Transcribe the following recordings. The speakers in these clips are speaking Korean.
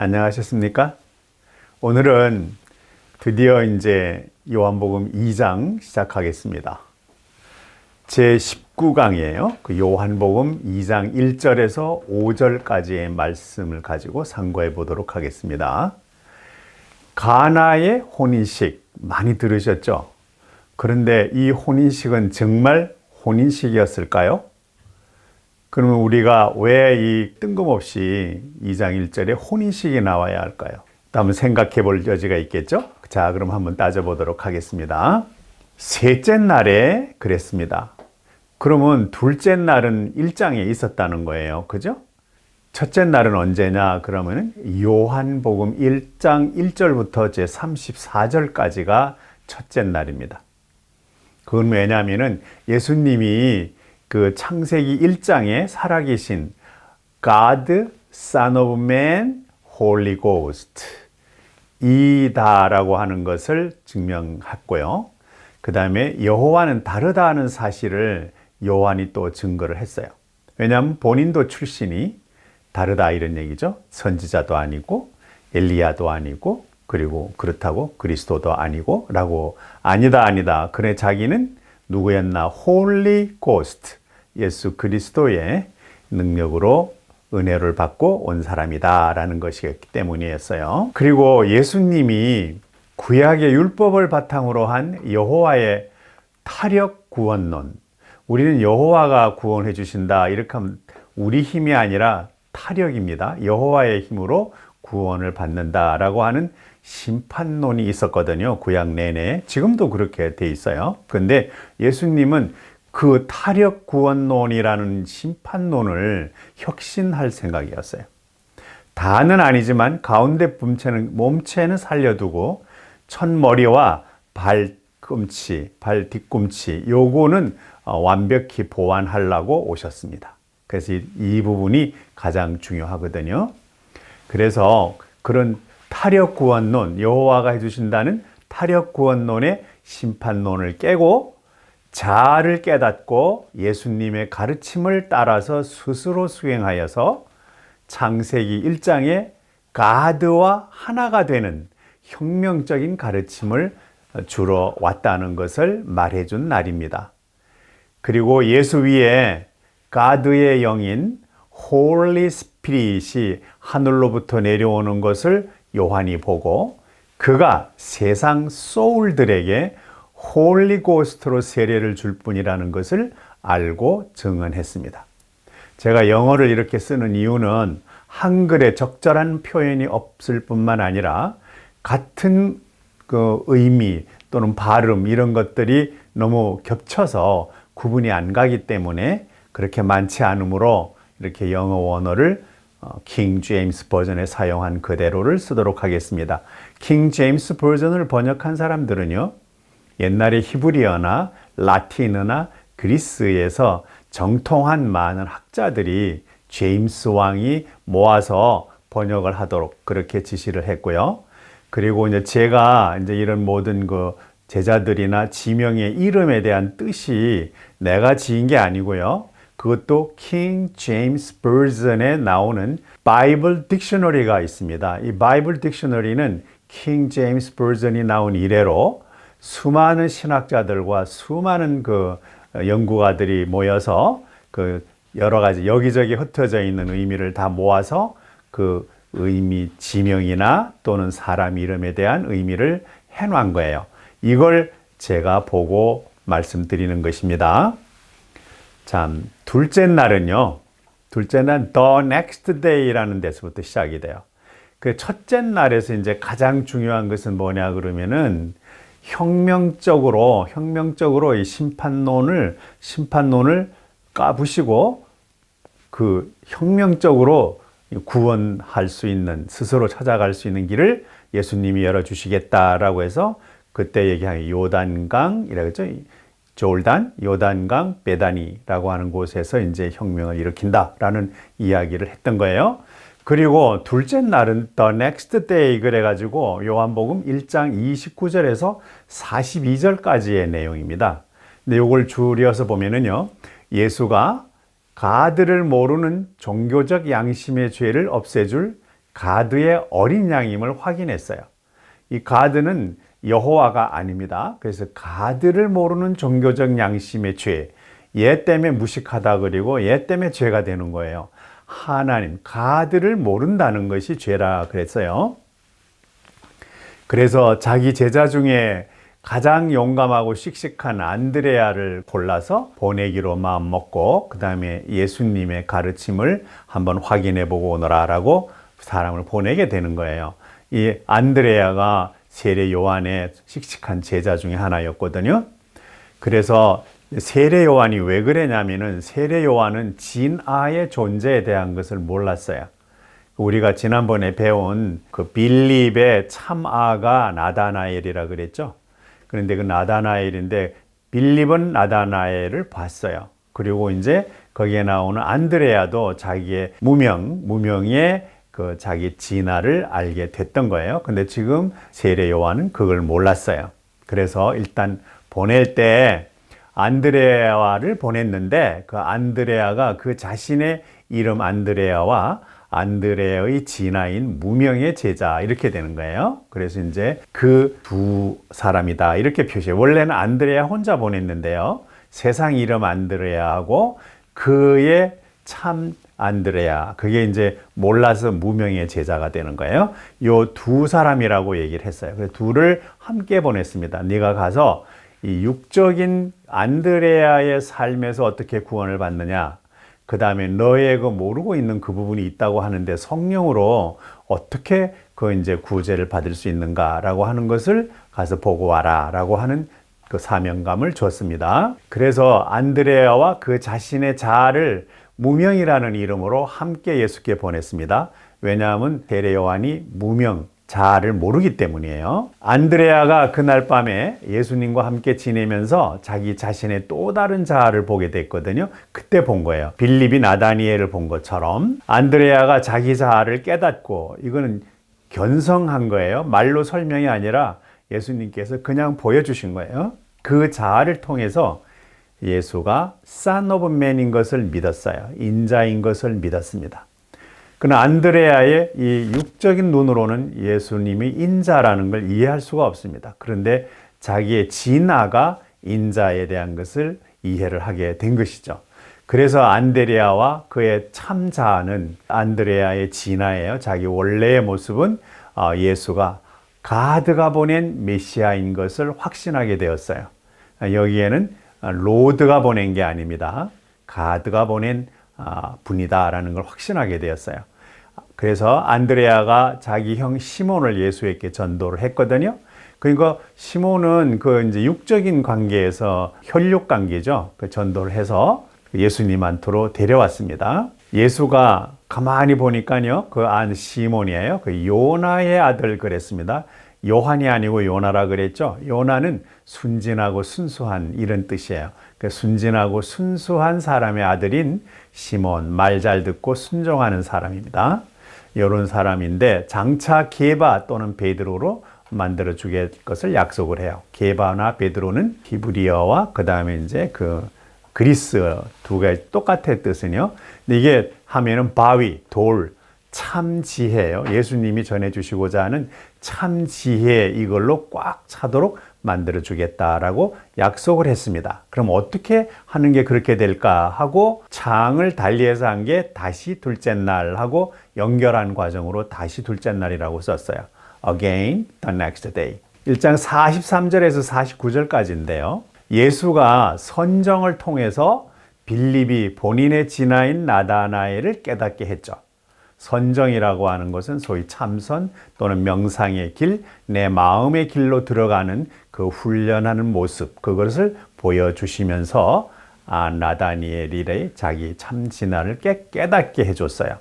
안녕하셨습니까? 오늘은 드디어 이제 요한복음 2장 시작하겠습니다. 제 19강이에요. 그 요한복음 2장 1절에서 5절까지의 말씀을 가지고 상고해 보도록 하겠습니다. 가나의 혼인식 많이 들으셨죠? 그런데 이 혼인식은 정말 혼인식이었을까요? 그러면 우리가 왜 이 뜬금없이 2장 1절에 혼인식이 나와야 할까요? 한번 생각해 볼 여지가 있겠죠? 자, 그럼 한번 따져보도록 하겠습니다. 셋째 날에 그랬습니다. 그러면 둘째 날은 일장에 있었다는 거예요. 그죠? 첫째 날은 언제냐? 그러면 요한복음 1장 1절부터 제 34절까지가 첫째 날입니다. 그건 왜냐하면 예수님이 그 창세기 1장에 살아계신 God, Son of Man, Holy Ghost 이다라고 하는 것을 증명했고요. 그 다음에 여호와는 다르다는 사실을 요한이 또 증거를 했어요. 왜냐하면 본인도 출신이 다르다 이런 얘기죠. 선지자도 아니고 엘리야도 아니고 그리고 그렇다고 그리스도도 아니고 라고 아니다 아니다. 그래 자기는 누구였나? 홀리 고스트 예수 그리스도의 능력으로 은혜를 받고 온 사람이다라는 것이었기 때문이었어요. 그리고 예수님이 구약의 율법을 바탕으로 한 여호와의 타력 구원론. 우리는 여호와가 구원해 주신다. 이렇게 하면 우리 힘이 아니라 타력입니다. 여호와의 힘으로 구원을 받는다라고 하는 심판론이 있었거든요. 구약 내내. 지금도 그렇게 돼 있어요. 근데 예수님은 그 타력 구원론이라는 심판론을 혁신할 생각이었어요. 다는 아니지만 가운데 몸체는, 몸체는 살려두고 첫머리와 발꿈치, 발 뒤꿈치 요거는 어, 완벽히 보완하려고 오셨습니다. 그래서 이, 이 부분이 가장 중요하거든요. 그래서 그런 타력 구원론, 여호와가 해주신다는 타력 구원론의 심판론을 깨고 자아를 깨닫고 예수님의 가르침을 따라서 스스로 수행하여서 창세기 1장에 가드와 하나가 되는 혁명적인 가르침을 주러 왔다는 것을 말해준 날입니다. 그리고 예수 위에 가드의 영인 홀리 스피릿이 하늘로부터 내려오는 것을 요한이 보고 그가 세상 소울들에게 홀리 고스트로 세례를 줄 뿐이라는 것을 알고 증언했습니다. 제가 영어를 이렇게 쓰는 이유는 한글에 적절한 표현이 없을 뿐만 아니라 같은 그 의미 또는 발음 이런 것들이 너무 겹쳐서 구분이 안 가기 때문에 그렇게 많지 않으므로 이렇게 영어 원어를 킹 제임스 버전에 사용한 그대로를 쓰도록 하겠습니다. 킹 제임스 버전을 번역한 사람들은요. 옛날에 히브리어나 라틴어나 그리스에서 정통한 많은 학자들이 제임스 왕이 모아서 번역을 하도록 그렇게 지시를 했고요. 그리고 이제 제가 이제 이런 모든 그 제자들이나 지명의 이름에 대한 뜻이 내가 지은 게 아니고요. 그것도 킹 제임스 버전에 나오는 바이블 딕셔너리가 있습니다. 이 바이블 딕셔너리는 킹 제임스 버전이 나온 이래로 수많은 신학자들과 수많은 그 연구가들이 모여서 그 여러 가지 여기저기 흩어져 있는 의미를 다 모아서 그 의미 지명이나 또는 사람 이름에 대한 의미를 해놓은 거예요. 이걸 제가 보고 말씀드리는 것입니다. 참, 둘째 날은요, 둘째 날, the next day라는 데서부터 시작이 돼요. 그 첫째 날에서 이제 가장 중요한 것은 뭐냐 그러면은 혁명적으로 혁명적으로 이 심판론을 심판론을 까부시고 그 혁명적으로 구원할 수 있는 스스로 찾아갈 수 있는 길을 예수님이 열어 주시겠다라고 해서 그때 얘기한 요단강이라고 했죠. 졸단, 요단강, 베다니라고 하는 곳에서 이제 혁명을 일으킨다라는 이야기를 했던 거예요. 그리고 둘째 날은 the next day 그래가지고 요한복음 1장 29절에서 42절까지의 내용입니다. 근데 이걸 줄여서 보면은요, 예수가 가드를 모르는 종교적 양심의 죄를 없애줄 가드의 어린 양임을 확인했어요. 이 가드는 여호와가 아닙니다. 그래서 가드를 모르는 종교적 양심의 죄, 얘 때문에 무식하다 그리고 얘 때문에 죄가 되는 거예요. 하나님, 가드를 모른다는 것이 죄라 그랬어요. 그래서 자기 제자 중에 가장 용감하고 씩씩한 안드레아를 골라서 보내기로 마음 먹고 그 다음에 예수님의 가르침을 한번 확인해 보고 오너라라고 사람을 보내게 되는 거예요. 이 안드레아가 세례 요한의 씩씩한 제자 중에 하나였거든요. 그래서 세례 요한이 왜 그러냐면은 세례 요한은 진아의 존재에 대한 것을 몰랐어요. 우리가 지난번에 배운 그 빌립의 참아가 나다나엘이라 그랬죠. 그런데 그 나다나엘인데 빌립은 나다나엘을 봤어요. 그리고 이제 거기에 나오는 안드레아도 자기의 무명, 무명의 그 자기 진화를 알게 됐던 거예요. 근데 지금 세례 요한은 그걸 몰랐어요. 그래서 일단 보낼 때 안드레아를 보냈는데 그 안드레아가 그 자신의 이름 안드레아와 안드레의 진화인 무명의 제자 이렇게 되는 거예요. 그래서 이제 그 두 사람이다 이렇게 표시해. 원래는 안드레아 혼자 보냈는데요. 세상 이름 안드레아하고 그의 참 안드레아 그게 이제 몰라서 무명의 제자가 되는 거예요. 요 두 사람이라고 얘기를 했어요. 그래서 둘을 함께 보냈습니다. 네가 가서 이 육적인 안드레아의 삶에서 어떻게 구원을 받느냐 그 다음에 너의 그 모르고 있는 그 부분이 있다고 하는데 성령으로 어떻게 그 이제 구제를 받을 수 있는가라고 하는 것을 가서 보고 와라라고 하는 그 사명감을 줬습니다. 그래서 안드레아와 그 자신의 자아를 무명이라는 이름으로 함께 예수께 보냈습니다. 왜냐하면 대례 요한이 무명 자아를 모르기 때문이에요. 안드레아가 그날 밤에 예수님과 함께 지내면서 자기 자신의 또 다른 자아를 보게 됐거든요. 그때 본 거예요. 빌립이 나다니엘을 본 것처럼 안드레아가 자기 자아를 깨닫고 이거는 견성한 거예요. 말로 설명이 아니라 예수님께서 그냥 보여주신 거예요. 그 자아를 통해서 예수가 Son of Man인 것을 믿었어요. 인자인 것을 믿었습니다. 그러나 안드레아의 이 육적인 눈으로는 예수님이 인자라는 걸 이해할 수가 없습니다. 그런데 자기의 진아가 인자에 대한 것을 이해를 하게 된 것이죠. 그래서 안드레아와 그의 참자는 안드레아의 진아예요. 자기 원래의 모습은 어, 예수가 가드가 보낸 메시아인 것을 확신하게 되었어요. 여기에는 로드가 보낸 게 아닙니다. 가드가 보낸 아, 분이다라는 걸 확신하게 되었어요. 그래서 안드레아가 자기 형 시몬을 예수에게 전도를 했거든요. 그러니까 시몬은 그 이제 육적인 관계에서 혈육 관계죠. 그 전도를 해서 예수님한테로 데려왔습니다. 예수가 가만히 보니까요, 그 안 시몬이에요. 그 요나의 아들 그랬습니다. 요한이 아니고 요나라 그랬죠. 요나는 순진하고 순수한 이런 뜻이에요. 그 순진하고 순수한 사람의 아들인 시몬, 말 잘 듣고 순종하는 사람입니다. 이런 사람인데 장차 게바 또는 베드로로 만들어 주게 것을 약속을 해요. 게바나 베드로는 히브리어와 그 다음에 이제 그 그리스 두 가지 똑같은 뜻은요. 이게 하면은 바위, 돌, 참 지혜예요. 예수님이 전해 주시고자 하는 참 지혜 이걸로 꽉 차도록 만들어 주겠다라고 약속을 했습니다. 그럼 어떻게 하는 게 그렇게 될까 하고 창을 달리해서 한 게 다시 둘째 날 하고 연결한 과정으로 다시 둘째 날이라고 썼어요. Again, the next day. 1장 43절에서 49절까지인데요. 예수가 선정을 통해서 빌립이 본인의 진화인 나다나엘을 깨닫게 했죠. 선정이라고 하는 것은 소위 참선 또는 명상의 길, 내 마음의 길로 들어가는 그 훈련하는 모습, 그것을 보여주시면서 아, 나다니엘이 자기 참 진화를 깨, 깨닫게 해줬어요.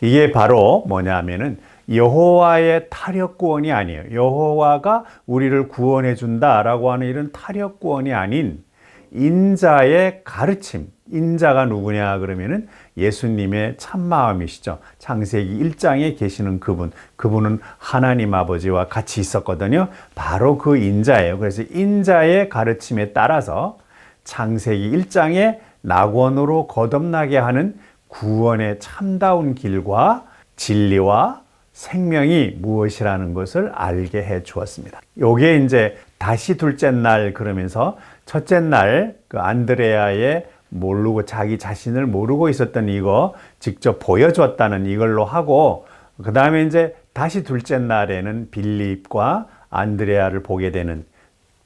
이게 바로 뭐냐면은 여호와의 타력 구원이 아니에요. 여호와가 우리를 구원해 준다라고 하는 이런 타력 구원이 아닌 인자의 가르침. 인자가 누구냐 그러면은 예수님의 참마음이시죠. 창세기 1장에 계시는 그분. 그분은 하나님 아버지와 같이 있었거든요. 바로 그 인자예요. 그래서 인자의 가르침에 따라서 창세기 1장에 낙원으로 거듭나게 하는 구원의 참다운 길과 진리와 생명이 무엇이라는 것을 알게 해 주었습니다. 요게 이제 다시 둘째 날 그러면서 첫째 날 그 안드레아의 모르고 자기 자신을 모르고 있었던 이거 직접 보여줬다는 이걸로 하고 그 다음에 이제 다시 둘째 날에는 빌립과 안드레아를 보게 되는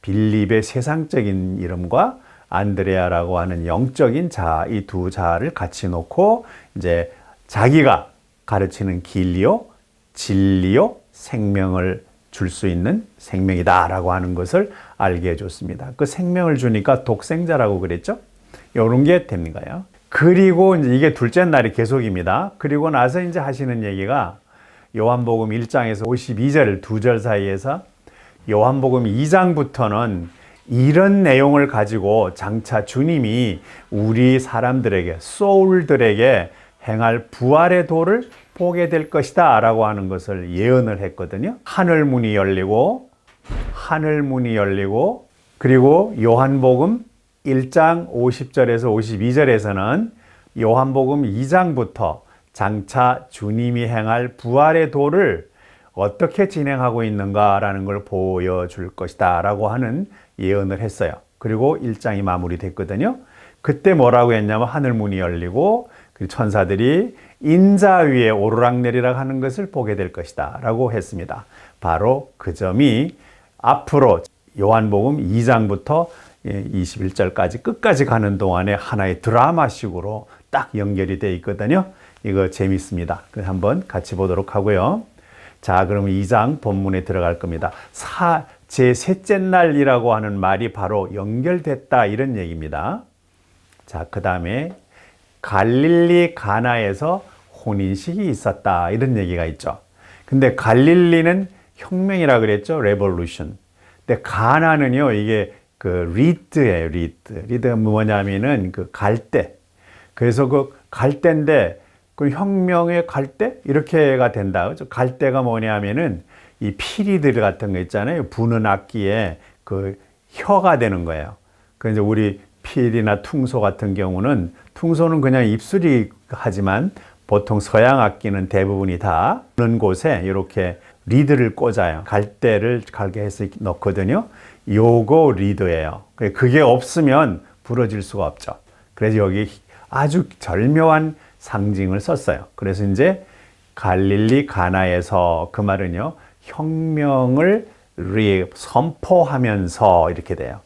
빌립의 세상적인 이름과 안드레아라고 하는 영적인 자, 이 두 자를 같이 놓고 이제 자기가 가르치는 길이요, 진리요, 생명을 줄 수 있는 생명이다라고 하는 것을 알게 해줬습니다. 그 생명을 주니까 독생자라고 그랬죠? 이런 게 거예요. 그리고 이제 이게 둘째 날이 계속입니다. 그리고 나서 이제 하시는 얘기가 요한복음 1장에서 52절 두 절 사이에서 요한복음 2장부터는 이런 내용을 가지고 장차 주님이 우리 사람들에게 소울들에게 행할 부활의 도를 보게 될 것이다 라고 하는 것을 예언을 했거든요. 하늘 문이 열리고 하늘 문이 열리고 그리고 요한복음 1장 50절에서 52절에서는 요한복음 2장부터 장차 주님이 행할 부활의 도를 어떻게 진행하고 있는가라는 걸 보여줄 것이다 라고 하는 예언을 했어요. 그리고 1장이 마무리됐거든요. 그때 뭐라고 했냐면 하늘문이 열리고 천사들이 인자 위에 오르락내리락 하는 것을 보게 될 것이다 라고 했습니다. 바로 그 점이 앞으로 요한복음 2장부터 21절까지 끝까지 가는 동안에 하나의 드라마식으로 딱 연결이 되어 있거든요. 이거 재밌습니다. 한번 같이 보도록 하고요. 자, 그러면 2장 본문에 들어갈 겁니다. 사, 제 셋째 날이라고 하는 말이 바로 연결됐다 이런 얘기입니다. 자, 그 다음에 갈릴리 가나에서 혼인식이 있었다 이런 얘기가 있죠. 근데 갈릴리는 혁명이라 그랬죠. 레볼루션. 근데 가나는요, 이게 그 리드예요, 리드. 리드가 뭐냐면은 그 갈대. 그래서 그 갈대인데 그 혁명의 갈대 이렇게가 된다. 갈대가 뭐냐면은 이 피리들 같은 거 있잖아요. 부는 악기에 그 혀가 되는 거예요. 그 이제 우리 필이나 퉁소 같은 경우는 퉁소는 그냥 입술이 하지만 보통 서양 악기는 대부분이 다 그런 곳에 이렇게 리드를 꽂아요. 갈대를 갈게 해서 넣거든요. 요거 리드예요. 그게 없으면 부러질 수가 없죠. 그래서 여기 아주 절묘한 상징을 썼어요. 그래서 이제 갈릴리 가나에서 그 말은요, 혁명을 선포하면서 이렇게 돼요.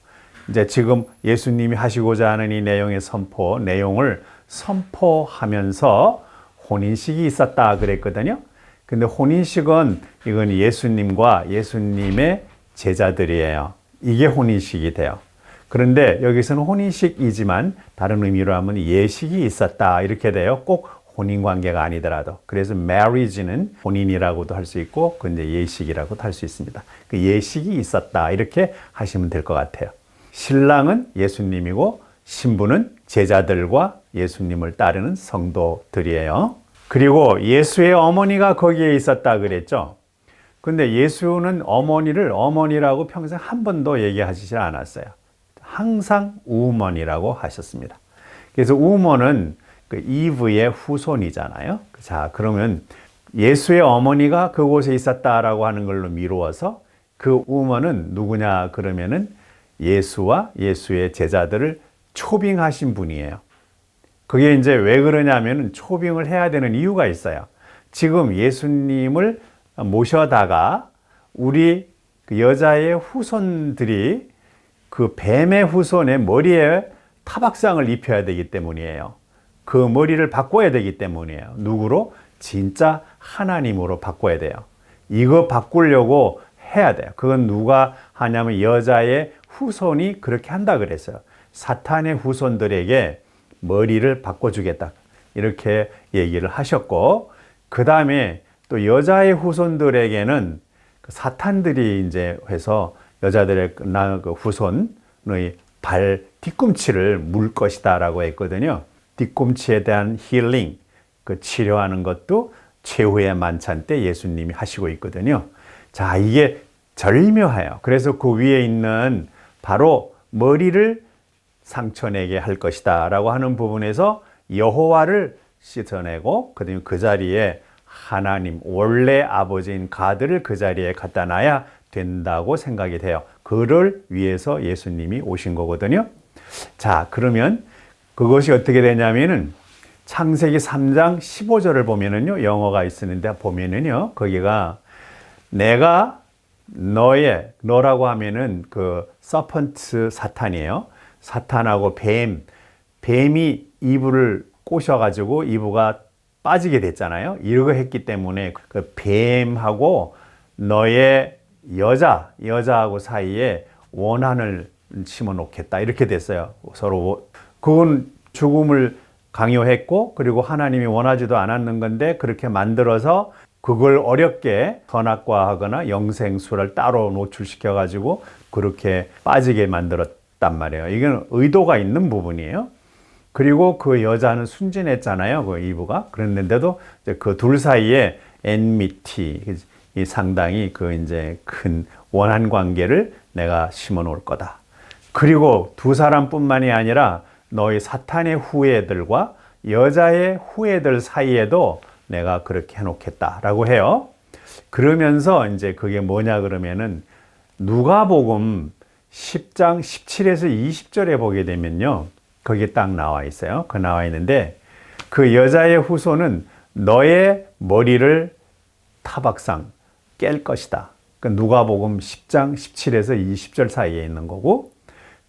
이제 지금 예수님이 하시고자 하는 이 내용의 선포, 내용을 선포하면서 혼인식이 있었다 그랬거든요. 근데 혼인식은 이건 예수님과 예수님의 제자들이에요. 이게 혼인식이 돼요. 그런데 여기서는 혼인식이지만 다른 의미로 하면 예식이 있었다 이렇게 돼요. 꼭 혼인 관계가 아니더라도 그래서 marriage는 혼인이라고도 할 수 있고 근데 예식이라고도 할 수 있습니다. 그 예식이 있었다 이렇게 하시면 될 것 같아요. 신랑은 예수님이고 신부는 제자들과 예수님을 따르는 성도들이에요. 그리고 예수의 어머니가 거기에 있었다 그랬죠. 근데 예수는 어머니를 어머니라고 평생 한 번도 얘기하시지 않았어요. 항상 우먼이라고 하셨습니다. 그래서 우먼은 그 이브의 후손이잖아요. 자, 그러면 예수의 어머니가 그곳에 있었다라고 하는 걸로 미루어서 그 우먼은 누구냐 그러면은 예수와 예수의 제자들을 초빙하신 분이에요. 그게 이제 왜 그러냐면 초빙을 해야 되는 이유가 있어요. 지금 예수님을 모셔다가 우리 그 여자의 후손들이 그 뱀의 후손의 머리에 타박상을 입혀야 되기 때문이에요. 그 머리를 바꿔야 되기 때문이에요. 누구로? 진짜 하나님으로 바꿔야 돼요. 이거 바꾸려고 해야 돼요. 그건 누가 하냐면 여자의 후손이 그렇게 한다 그랬어요. 사탄의 후손들에게 머리를 바꿔주겠다. 이렇게 얘기를 하셨고, 그 다음에 또 여자의 후손들에게는 그 사탄들이 이제 해서 여자들의 그 후손의 발 뒤꿈치를 물 것이다라고 했거든요. 뒤꿈치에 대한 힐링, 그 치료하는 것도 최후의 만찬 때 예수님이 하시고 있거든요. 자, 이게 절묘해요. 그래서 그 위에 있는 바로 머리를 상처내게 할 것이다 라고 하는 부분에서 여호와를 씻어내고 그 자리에 하나님 원래 아버지인 가드를 그 자리에 갖다 놔야 된다고 생각이 돼요. 그를 위해서 예수님이 오신 거거든요. 자, 그러면 그것이 어떻게 되냐면은 창세기 3장 15절을 보면은요. 영어가 있었는데 보면은요. 거기가 내가 너의 너라고 하면은 그 서펀트 사탄이에요. 사탄하고 뱀 뱀이 이브를 꼬셔가지고 이브가 빠지게 됐잖아요. 이러고 했기 때문에 그 뱀하고 너의 여자 여자하고 사이에 원한을 심어 놓겠다 이렇게 됐어요. 서로 그건 죽음을 강요했고 그리고 하나님이 원하지도 않았는 건데 그렇게 만들어서 그걸 어렵게 선악과하거나 영생수를 따로 노출시켜 가지고 그렇게 빠지게 만들었단 말이에요. 이건 의도가 있는 부분이에요. 그리고 그 여자는 순진했잖아요. 그 이브가. 그랬는데도 그 둘 사이에 엔미티, 이 상당히 그 이제 큰 원한 관계를 내가 심어 놓을 거다. 그리고 두 사람뿐만이 아니라 너희 사탄의 후예들과 여자의 후예들 사이에도 내가 그렇게 해 놓겠다라고 해요. 그러면서 이제 그게 뭐냐 그러면은 누가복음 10장 17에서 20절에 보게 되면요. 거기에 딱 나와 있어요. 그 나와 있는데 그 여자의 후손은 너의 머리를 타박상 깰 것이다. 그 누가복음 10장 17에서 20절 사이에 있는 거고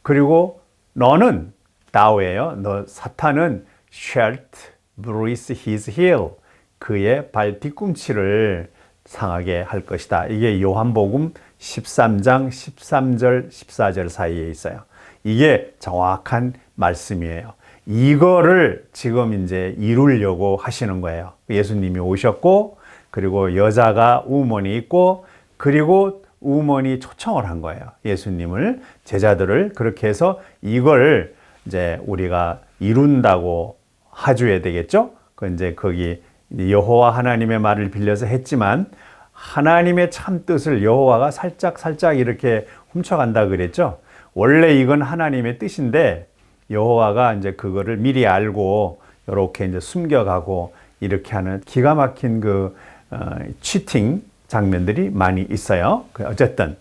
그리고 너는 다오예요. 너 사탄은 shalt bruise his heel 그의 발 뒤꿈치를 상하게 할 것이다. 이게 요한복음 13장 13절 14절 사이에 있어요. 이게 정확한 말씀이에요. 이거를 지금 이제 이루려고 하시는 거예요. 예수님이 오셨고, 그리고 여자가 우먼이 있고, 그리고 우먼이 초청을 한 거예요. 예수님을, 제자들을 그렇게 해서 이걸 이제 우리가 이룬다고 하줘야 되겠죠? 그 이제 거기 여호와 하나님의 말을 빌려서 했지만 하나님의 참 뜻을 여호와가 살짝 살짝 이렇게 훔쳐간다 그랬죠. 원래 이건 하나님의 뜻인데 여호와가 이제 그거를 미리 알고 이렇게 이제 숨겨가고 이렇게 하는 기가 막힌 그 어, 치팅 장면들이 많이 있어요. 그 어쨌든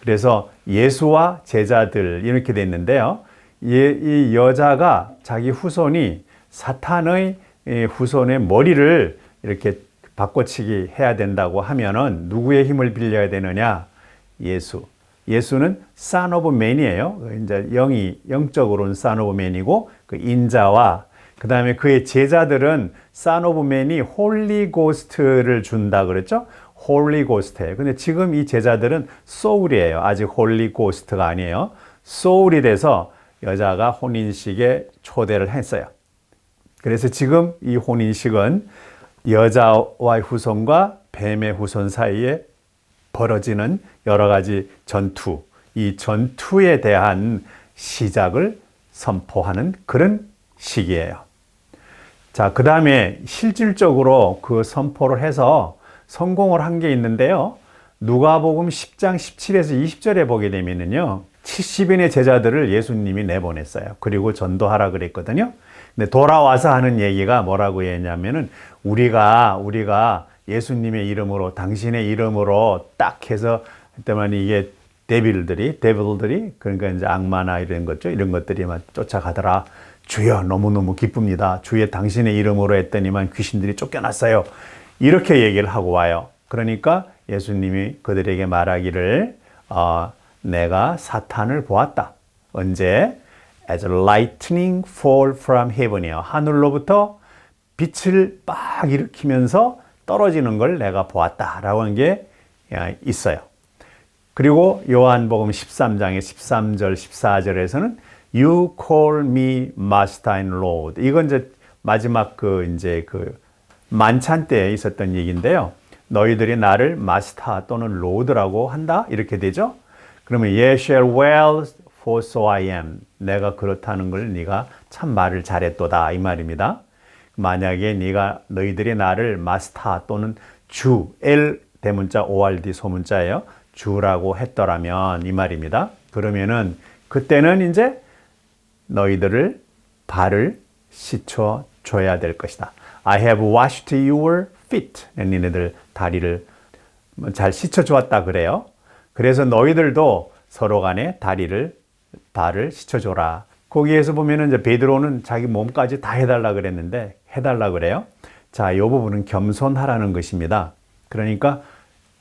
그래서 예수와 제자들 이렇게 됐는데요. 이 여자가 자기 후손이 사탄의 후손의 머리를 이렇게 바꿔치기 해야 된다고 하면은 누구의 힘을 빌려야 되느냐? 예수. 예수는 son of man이에요. 이제 영이 영적으로는 son of man이고 그 인자와 그 다음에 그의 제자들은 son of man이 홀리 고스트를 준다 그랬죠? 홀리 고스트예요. 근데 지금 이 제자들은 소울이에요. 아직 홀리 고스트가 아니에요. 소울이 돼서 여자가 혼인식에 초대를 했어요. 그래서 지금 이 혼인식은 여자와의 후손과 뱀의 후손 사이에 벌어지는 여러 가지 전투, 이 전투에 대한 시작을 선포하는 그런 시기예요. 자, 그 다음에 실질적으로 그 선포를 해서 성공을 한 게 있는데요. 누가복음 10장 17에서 20절에 보게 되면은요. 70인의 제자들을 예수님이 내보냈어요. 그리고 전도하라 그랬거든요. 근데 돌아와서 하는 얘기가 뭐라고 했냐면은 우리가 우리가 예수님의 이름으로 당신의 이름으로 딱 해서 그때만 이게 데빌들이 데빌들이 그러니까 이제 악마나 이런 것죠 이런 것들이 막 쫓아가더라. 주여 너무너무 기쁩니다. 주의 당신의 이름으로 했더니만 귀신들이 쫓겨났어요. 이렇게 얘기를 하고 와요. 그러니까 예수님이 그들에게 말하기를 어, 내가 사탄을 보았다. 언제? As lightning fall from heaven이요. 하늘로부터 빛을 막 일으키면서 떨어지는 걸 내가 보았다라고 한게 있어요. 그리고 요한복음 13장의 13절, 14절에서는 You call me Master and Lord. 이건 이제 마지막 그 이제 그 만찬 때 있었던 얘기인데요. 너희들이 나를 마스터 또는 로드라고 한다 이렇게 되죠. 그러면 Ye shall well for so I am. 내가 그렇다는 걸 네가 참 말을 잘했도다 이 말입니다. 만약에 네가 너희들이 나를 마스터 또는 주 L 대문자 ORD 소문자예요. 주라고 했더라면 이 말입니다. 그러면은 그때는 이제 너희들을 발을 씻어 줘야 될 것이다. I have washed your feet. 니네들 다리를 잘 씻어 주었다 그래요. 그래서 너희들도 서로 간에 다리를 발을 씻어 줘라. 거기에서 보면은 이제 베드로는 자기 몸까지 다 해달라 그랬는데 해달라 그래요. 자, 이 부분은 겸손하라는 것입니다. 그러니까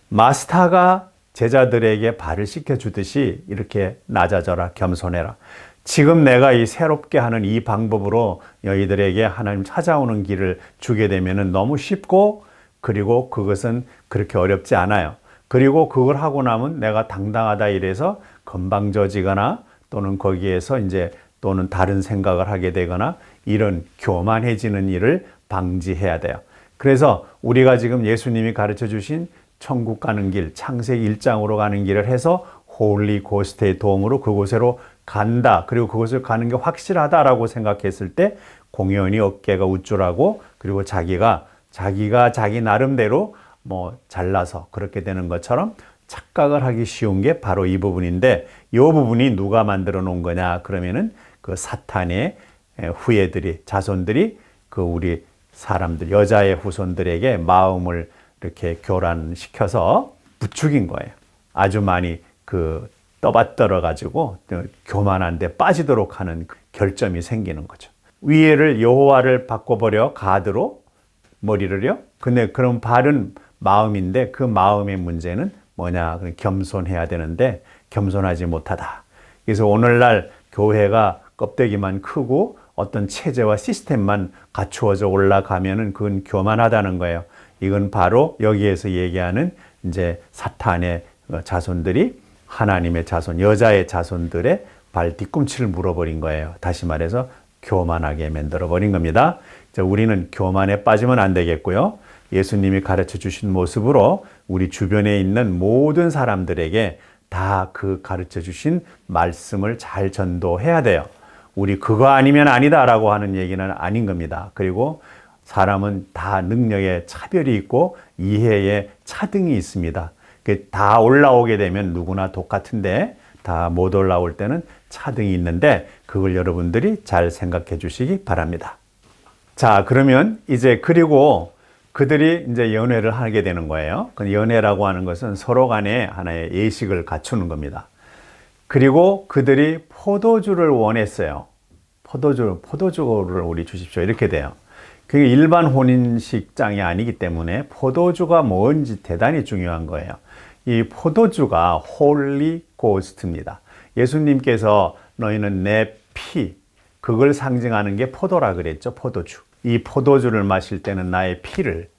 마스터가 제자들에게 발을 씻겨 주듯이 이렇게 낮아져라, 겸손해라. 지금 내가 이 새롭게 하는 이 방법으로 너희들에게 하나님 찾아오는 길을 주게 되면 너무 쉽고 그리고 그것은 그렇게 어렵지 않아요. 그리고 그걸 하고 나면 내가 당당하다 이래서 건방져지거나 또는 거기에서 이제 또는 다른 생각을 하게 되거나 이런 교만해지는 일을 방지해야 돼요. 그래서 우리가 지금 예수님이 가르쳐 주신 천국 가는 길, 창세기 1장으로 가는 길을 해서 홀리 고스트의 도움으로 그곳으로 간다. 그리고 그곳을 가는 게 확실하다라고 생각했을 때 공연히 어깨가 우쭐하고 그리고 자기가 자기가 자기 나름대로 뭐 잘나서 그렇게 되는 것처럼 착각을 하기 쉬운 게 바로 이 부분인데 이 부분이 누가 만들어 놓은 거냐 그러면은 그 사탄의 후예들이 자손들이 그 우리 사람들 여자의 후손들에게 마음을 이렇게 교란시켜서 부추긴 거예요. 아주 많이 그 떠받들어 가지고 교만한데 빠지도록 하는 결점이 생기는 거죠. 위에를 여호와를 바꿔버려 가드로 머리를요. 근데 그런 발은 마음인데 그 마음의 문제는 뭐냐? 겸손해야 되는데 겸손하지 못하다. 그래서 오늘날 교회가 껍데기만 크고 어떤 체제와 시스템만 갖추어져 올라가면은 그건 교만하다는 거예요. 이건 바로 여기에서 얘기하는 이제 사탄의 자손들이 하나님의 자손, 여자의 자손들의 발 뒤꿈치를 물어버린 거예요. 다시 말해서 교만하게 만들어 버린 겁니다. 우리는 교만에 빠지면 안 되겠고요. 예수님이 가르쳐 주신 모습으로 우리 주변에 있는 모든 사람들에게 다 그 가르쳐 주신 말씀을 잘 전도해야 돼요. 우리 그거 아니면 아니다라고 하는 얘기는 아닌 겁니다. 그리고 사람은 다 능력에 차별이 있고 이해에 차등이 있습니다. 다 올라오게 되면 누구나 똑같은데 다 못 올라올 때는 차등이 있는데 그걸 여러분들이 잘 생각해 주시기 바랍니다. 자, 그러면 이제 그리고 그들이 이제 연애를 하게 되는 거예요. 그 연애라고 하는 것은 서로 간에 하나의 예식을 갖추는 겁니다. 그리고 그들이 포도주를 원했어요. 포도주, 포도주를 우리 주십시오. 이렇게 돼요. 그게 일반 혼인식장이 아니기 때문에 포도주가 뭔지 대단히 중요한 거예요. 이 포도주가 홀리 고스트입니다. 예수님께서 너희는 내 피, 그걸 상징하는 게 포도라 그랬죠. 포도주. 이 포도주를 마실 때는 나의 피를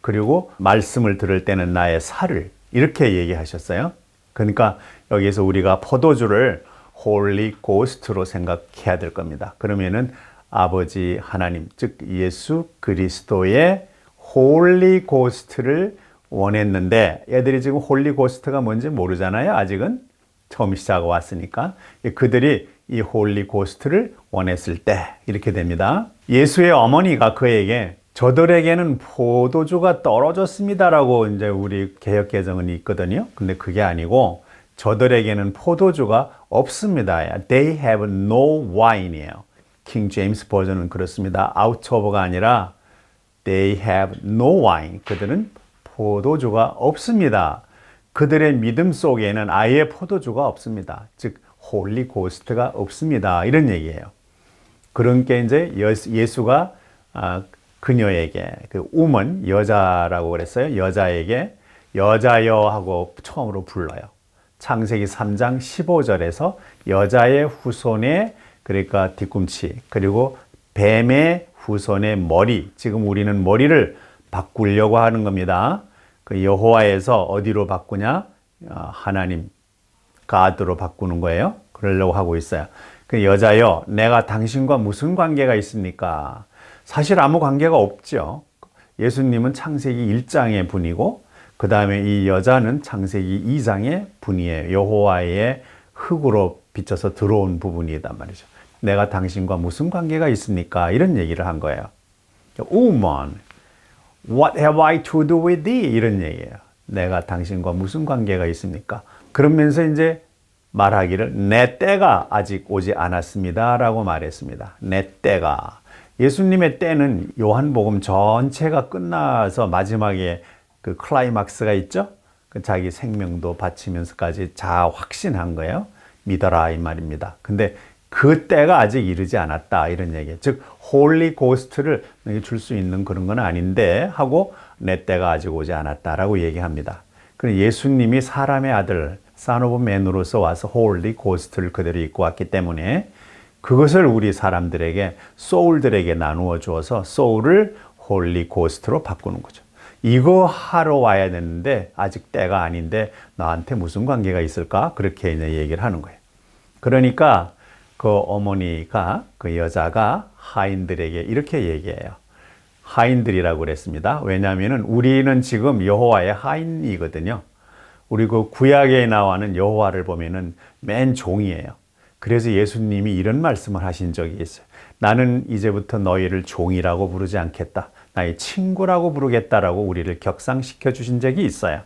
그리고 말씀을 들을 때는 나의 살을 이렇게 얘기하셨어요. 그러니까 여기서 우리가 포도주를 홀리 고스트로 생각해야 될 겁니다. 그러면은 아버지 하나님 즉 예수 그리스도의 홀리 고스트를 원했는데 애들이 지금 홀리 고스트가 뭔지 모르잖아요. 아직은 처음 시작 왔으니까 그들이 이 홀리 고스트를 원했을 때 이렇게 됩니다. 예수의 어머니가 그에게 저들에게는 포도주가 떨어졌습니다라고 이제 우리 개혁 개정은 있거든요. 근데 그게 아니고 저들에게는 포도주가 없습니다. They have no wine이에요. 킹 제임스 버전은 그렇습니다. out of가 아니라 they have no wine. 그들은 포도주가 없습니다. 그들의 믿음 속에는 아예 포도주가 없습니다. 즉 홀리 고스트가 없습니다. 이런 얘기예요. 그런 게 이제 예수가 아, 그녀에게 그 우먼 여자라고 그랬어요. 여자에게 여자여 하고 처음으로 불러요. 창세기 3장 15절에서 여자의 후손의 그러니까 뒤꿈치 그리고 뱀의 후손의 머리 지금 우리는 머리를 바꾸려고 하는 겁니다. 그 여호와에서 어디로 바꾸냐? 아, 하나님 가드로 바꾸는 거예요. 그러려고 하고 있어요. 그 여자여, 내가 당신과 무슨 관계가 있습니까? 사실 아무 관계가 없죠. 예수님은 창세기 1장의 분이고, 그 다음에 이 여자는 창세기 2장의 분이에요. 여호와의 흙으로 비쳐서 들어온 부분이단 말이죠. 내가 당신과 무슨 관계가 있습니까? 이런 얘기를 한 거예요. Woman, what have I to do with thee? 이런 얘기예요. 내가 당신과 무슨 관계가 있습니까? 그러면서 이제 말하기를 내 때가 아직 오지 않았습니다. 라고 말했습니다. 내 때가. 예수님의 때는 요한복음 전체가 끝나서 마지막에 그 클라이막스가 있죠. 그 자기 생명도 바치면서까지 자 확신한 거예요. 믿어라 이 말입니다. 근데 그 때가 아직 이르지 않았다 이런 얘기. 즉 홀리 고스트를 너희 줄수 있는 그런 건 아닌데 하고 내 때가 아직 오지 않았다라고 얘기합니다. 그 예수님이 사람의 아들 산 오브 맨으로서 와서 홀리 고스트를 그대로 입고 왔기 때문에 그것을 우리 사람들에게 소울들에게 나누어 주어서 소울을 홀리 고스트로 바꾸는 거죠. 이거 하러 와야 되는데 아직 때가 아닌데 나한테 무슨 관계가 있을까? 그렇게 이제 얘기를 하는 거예요. 그러니까 그 어머니가 그 여자가 하인들에게 이렇게 얘기해요. 하인들이라고 그랬습니다. 왜냐하면 우리는 지금 여호와의 하인이거든요. 우리 그 구약에 나와는 여호와를 보면은 맨 종이에요. 그래서 예수님이 이런 말씀을 하신 적이 있어요. 나는 이제부터 너희를 종이라고 부르지 않겠다. 나의 친구라고 부르겠다라고 우리를 격상시켜 주신 적이 있어요.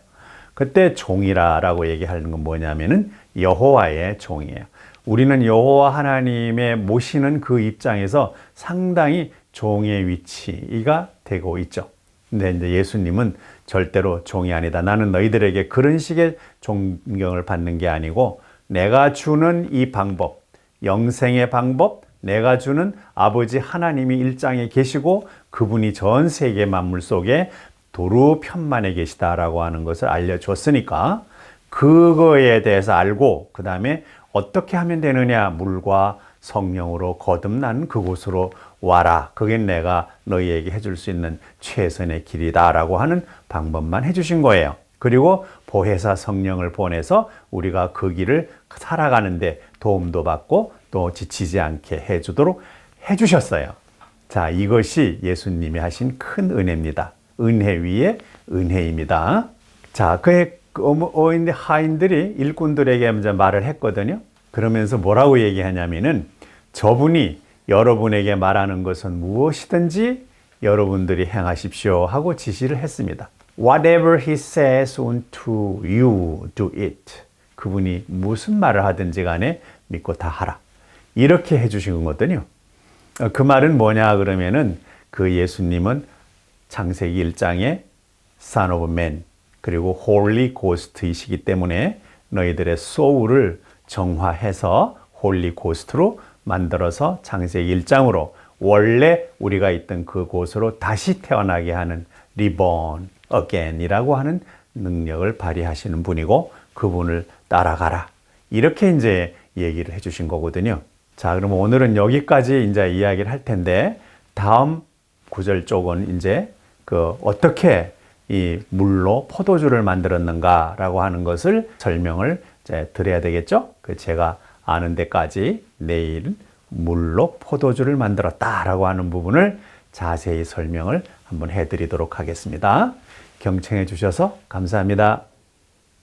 그때 종이라라고 얘기하는 건 뭐냐면은 여호와의 종이에요. 우리는 여호와 하나님의 모시는 그 입장에서 상당히 종의 위치가 되고 있죠. 근데 이제 예수님은 절대로 종이 아니다. 나는 너희들에게 그런 식의 존경을 받는 게 아니고 내가 주는 이 방법, 영생의 방법, 내가 주는 아버지 하나님이 일장에 계시고 그분이 전 세계 만물 속에 도루 편만에 계시다라고 하는 것을 알려줬으니까 그거에 대해서 알고 그 다음에 어떻게 하면 되느냐 물과 성령으로 거듭난 그곳으로 와라. 그게 내가 너희에게 해줄 수 있는 최선의 길이다라고 하는 방법만 해주신 거예요. 그리고 보혜사 성령을 보내서 우리가 그 길을 살아가는데 도움도 받고 또 지치지 않게 해주도록 해주셨어요. 자, 이것이 예수님이 하신 큰 은혜입니다. 은혜 위에 은혜입니다. 자, 그의 어머니 하인들이 일꾼들에게 먼저 말을 했거든요. 그러면서 뭐라고 얘기하냐면은 저분이 여러분에게 말하는 것은 무엇이든지 여러분들이 행하십시오 하고 지시를 했습니다. Whatever he says unto you, do it. 그분이 무슨 말을 하든지 간에 믿고 다 하라. 이렇게 해주신 거거든요. 그 말은 뭐냐 그러면은 그 예수님은 창세기 1장의 Son of Man 그리고 Holy Ghost이시기 때문에 너희들의 소울을 정화해서 홀리 고스트로 만들어서 창세기 1장으로 원래 우리가 있던 그곳으로 다시 태어나게 하는 리본 어겐이라고 하는 능력을 발휘하시는 분이고 그분을 따라가라. 이렇게 이제 얘기를 해 주신 거거든요. 자, 그럼 오늘은 여기까지 이제 이야기를 할 텐데 다음 구절 쪽은 이제 그 어떻게 이 물로 포도주를 만들었는가라고 하는 것을 설명을 드려야 되겠죠? 그 제가 아는 데까지 내일 물로 포도주를 만들었다라고 하는 부분을 자세히 설명을 한번 해드리도록 하겠습니다. 경청해 주셔서 감사합니다.